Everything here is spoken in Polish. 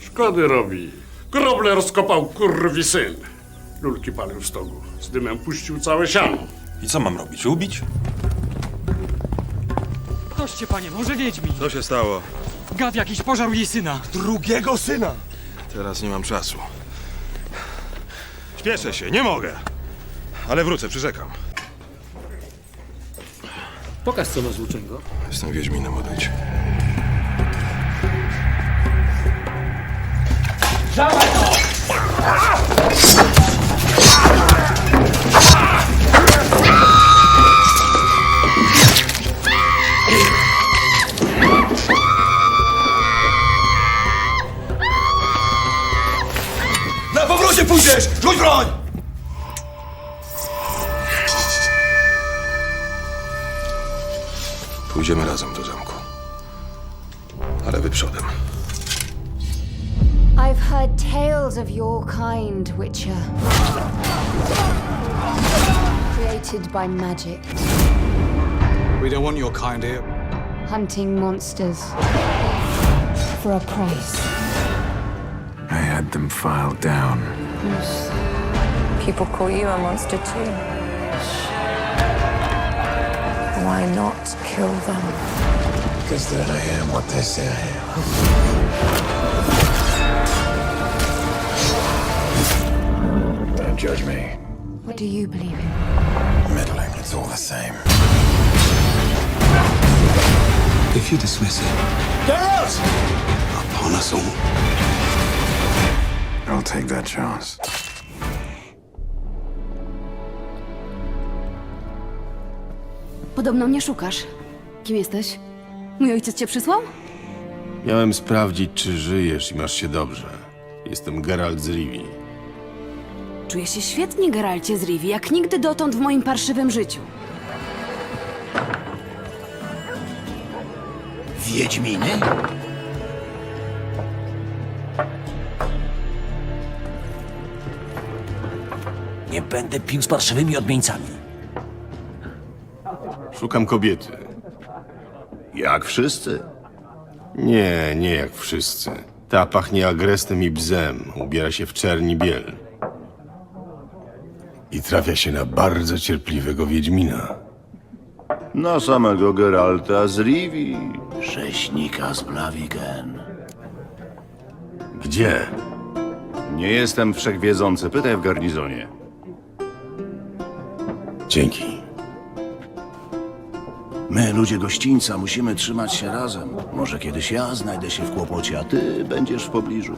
Szkody robi. Groble rozkopał kurwi syn. Lulki palił w stogu. Z dymem puścił całe siano. I co mam robić? Ubić? Toście, panie, może Wiedźmin. Co się stało? Gad jakiś pożarł jej syna. Drugiego syna! Teraz nie mam czasu. Śpieszę się, nie mogę. Ale wrócę, przyrzekam. Pokaż co masz włóczęgo. Jestem Wiedźminem, odejdź. Pójdziesz! Rzuć! Pójdziemy razem do zamku. Ale wy przodem. I've heard tales of your kind, Witcher. Created by magic, We don't want your kind here. hunting monsters for a price. I had them filed down. People call you a monster too. Why not kill them? Because then I am what they say I am. Don't judge me. What do you believe in? Meddling, it's all the same. If you dismiss it, Geralt! upon us all. I'll take that chance. Podobno mnie szukasz. Kim jesteś? Mój ojciec cię przysłał? Miałem sprawdzić, czy żyjesz i masz się dobrze. Jestem Geralt z Rivii. Czuję się świetnie, Geralcie z Rivi, jak nigdy dotąd w moim parszywym życiu. Wiedźminy? Nie będę pił z parszywymi odmieńcami. Szukam kobiety. Jak wszyscy. Nie, nie jak wszyscy. Ta pachnie agrestem i bzem. Ubiera się w czerni biel. I trafia się na bardzo cierpliwego Wiedźmina. Na samego Geralta z Rivii. Rzeźnika z Blaviken. Gdzie? Nie jestem wszechwiedzący. Pytaj w garnizonie. Dzięki. My, ludzie gościńca, musimy trzymać się razem. Może kiedyś ja znajdę się w kłopocie, a ty będziesz w pobliżu.